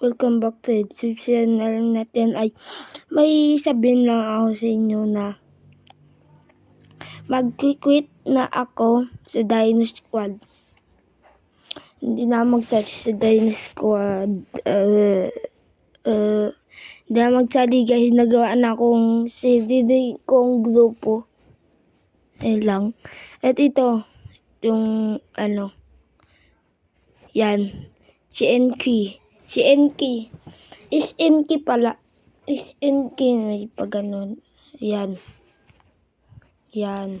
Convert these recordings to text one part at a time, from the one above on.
Welcome back to YouTube channel natin ay may sabihin lang ako sa inyo na mag-quit na ako sa Dino Squad. Hindi na magsali sa Dino Squad. Uh, uh, hindi na magsali guys. Nagawa na akong sarili kong grupo. Ayun lang. At ito, yung ano, yan. Si NK. Si NK. Is NK pala. Is NK may pa ganun. Yan. Yan.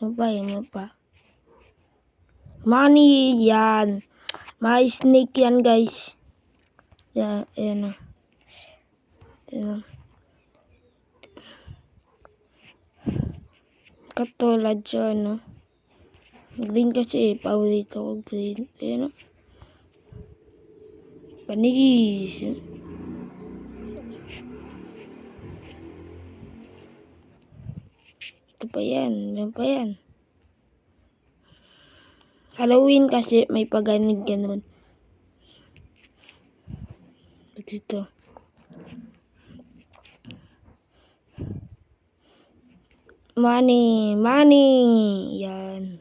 Ano ba? Ano pa? Money. Yan. May snake yan guys. Yan. Yan. Yan. Katulad siya, no? Green kasi, paborito ko green. Ayan, no? Panigis. Ito pa yan. Ano pa yan? Halloween kasi may paganig ganun. Dito. Money, money. Yan.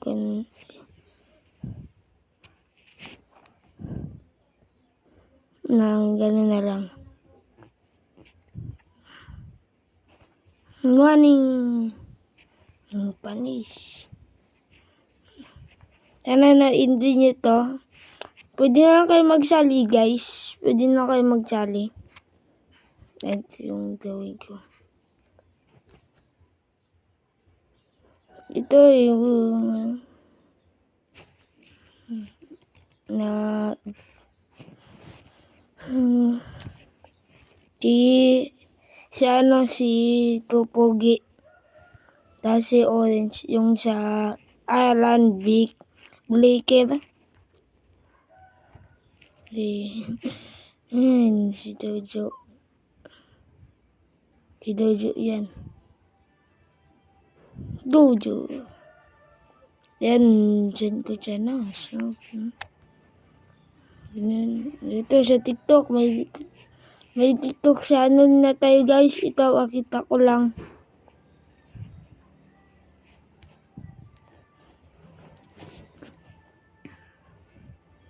Kung na gano'n na lang. Morning. Panis. Sana na hindi nyo to. Pwede na kayo magsali guys. Pwede na kayo magsali. Ito yung gawin ko. Ito yung na Hmm. Si ano si Tupogi. Tapos si Orange yung sa Island Big Blaker. Hmm, si Dojo. Si Dojo yan. Dojo. Yan, dyan ko dyan na. So, hmm. Ganyan. Ito sa TikTok, may may TikTok channel na tayo guys. Ito, akita ko lang.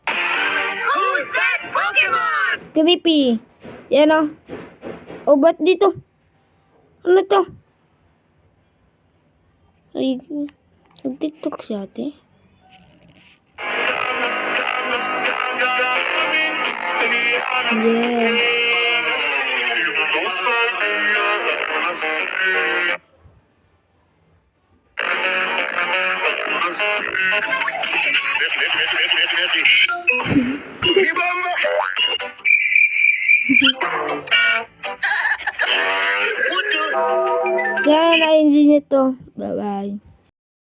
Who's that Pokemon? Creepy. Yan o. O, ba't dito? Ano to? Ay, nag-tiktok siya ate. Yeah. Yan, na-enjoy nyo to. Bye-bye.